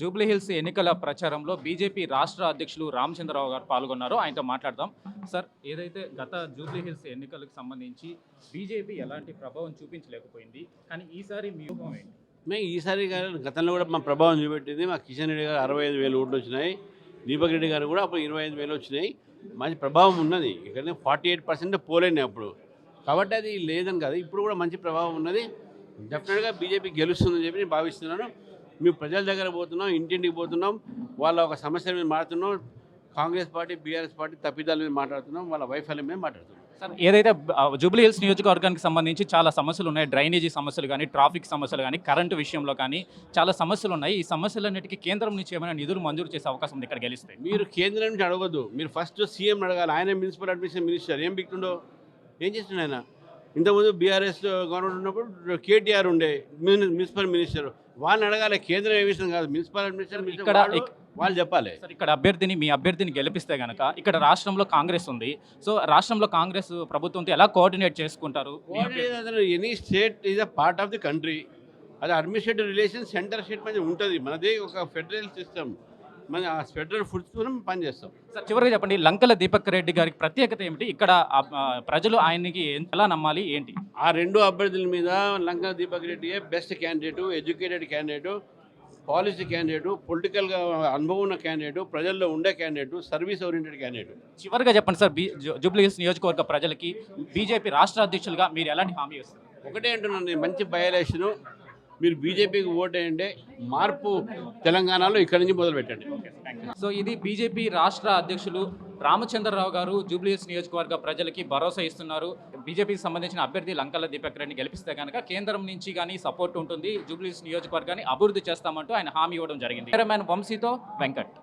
జూబ్లీహిల్స్ ఎన్నికల ప్రచారంలో బీజేపీ రాష్ట్ర అధ్యక్షులు రామచంద్రరావు గారు పాల్గొన్నారు. ఆయనతో మాట్లాడదాం. సార్ ఏదైతే గత జూబ్లీహిల్స్ ఎన్నికలకు సంబంధించి బీజేపీ ఎలాంటి ప్రభావం చూపించలేకపోయింది కానీ ఈసారి మీ ఏంటి? మేము ఈసారి గారు గతంలో కూడా మా ప్రభావం చూపెట్టింది. మా కిషన్ రెడ్డి గారు అరవై ఐదు వేలు ఓట్లు వచ్చినాయి. దీపక్ రెడ్డి గారు కూడా అప్పుడు ఇరవై ఐదు వేలు వచ్చినాయి. మంచి ప్రభావం ఉన్నది. ఇక్కడ ఫార్టీ ఎయిట్ పర్సెంట్ పోలేని అప్పుడు. కాబట్టి అది లేదని కాదు. ఇప్పుడు కూడా మంచి ప్రభావం ఉన్నది. డెఫినెట్గా బీజేపీ గెలుస్తుందని చెప్పి నేను భావిస్తున్నాను. మేము ప్రజల దగ్గర పోతున్నాం ఇంటింటికి పోతున్నాం వాళ్ళ ఒక సమస్యల మీద మాట్లాడుతున్నాం కాంగ్రెస్ పార్టీ బీఆర్ఎస్ పార్టీ తప్పిదాల మీద మాట్లాడుతున్నాం వాళ్ళ వైఫల్యం మీద మాట్లాడుతున్నాం. సార్ ఏదైతే ఆ, జూబ్లీహిల్స్ నియోజకవర్గానికి సంబంధించి చాలా సమస్యలు ఉన్నాయి డ్రైనేజీ సమస్యలు కానీ ట్రాఫిక్ సమస్యలు కానీ కరెంటు విషయంలో కానీ చాలా సమస్యలు ఉన్నాయి. ఈ సమస్యలన్నిటికీ కేంద్రం నుంచి ఏమైనా నిధులు మంజూరు చేసే అవకాశం ఉంది ఇక్కడ గెలిస్తే? మీరు కేంద్రం నుంచి అడగొద్దు. మీరు ఫస్ట్ సీఎం అడగాలి ఆయన మున్సిపల్ అడ్మినిస్ట్రేషన్ మినిస్టర్. ఏం బిక్తుండో? ఏం చేస్తుండే ఆయన? ఇంతకుముందు బీఆర్ఎస్ గవర్నమెంట్ ఉన్నప్పుడు కేటీఆర్ ఉండే మిని- మున్సిపల్ మినిస్టర్. వాళ్ళని అడగాలి కేంద్రం ఏ విషయం కాదు మున్సిపల్ అడ్మినిస్ట్రేషన్ ఇక్కడ- వాళ్ళు- చెప్పాలి. సార్ ఇక్కడ అభ్యర్థిని మీ అభ్యర్థిని గెలిపిస్తే గనక ఇక్కడ రాష్ట్రంలో కాంగ్రెస్ ఉంది. సో రాష్ట్రంలో కాంగ్రెస్ ప్రభుత్వంతో ఎలా కోఆర్డినేట్ చేసుకుంటారు? Any state is a part of the country. అది అడ్మినిస్ట్రేటివ్ రిలేషన్ సెంటర్ స్టేట్ మధ్య ఉంటుంది. మనది ఒక ఫెడరల్ సిస్టమ్. మన ఆ ఫెడరల్ ఫుడ్స్ పనిచేస్తాం సార్ చివరిగా చెప్పండి లంకల దీపక్ రెడ్డి గారికి ప్రత్యేకత ఏమిటి? ఇక్కడ ప్రజలు ఆయనకి ఎలా నమ్మాలి ఏంటి? ఆ రెండు అభ్యర్థుల మీద Lanka Deepak రెడ్డియే best candidate educated candidate policy candidate పొలిటికల్గా అనుభవం ఉన్న క్యాండిడేటు ప్రజల్లో ఉండే క్యాండిడేటు సర్వీస్ ఓరియంటెడ్ క్యాండిడేట్. చివరిగా చెప్పండి సార్ బీ జూబ్లీహిల్స్ నియోజకవర్గ ప్రజలకి బీజేపీ రాష్ట్ర అధ్యక్షులుగా మీరు ఎలాంటి హామీ ఇస్తారు? ఒకటే అంటున్నాను నేను మంచి బయలేషను మీరు బీజేపీకి ఓటేయండి మార్పు తెలంగాణలో ఇక్కడి నుంచి మొదలు పెట్టండి సో ఇది బీజేపీ రాష్ట్ర అధ్యక్షులు రామచంద్రరావు గారు జూబ్లీహిల్స్ నియోజకవర్గ ప్రజలకి భరోసా ఇస్తున్నారు. బీజేపీకి సంబంధించిన అభ్యర్థి లంకల దీపక్ రెడ్డిని గెలిపిస్తే కనుక కేంద్రం నుంచి కానీ సపోర్ట్ ఉంటుంది. జూబ్లీహిల్స్ నియోజకవర్గాన్ని అభివృద్ధి చేస్తామంటూ ఆయన హామీ ఇవ్వడం జరిగింది. కెమెరామ్యాన్ వంశీతో వెంకట్.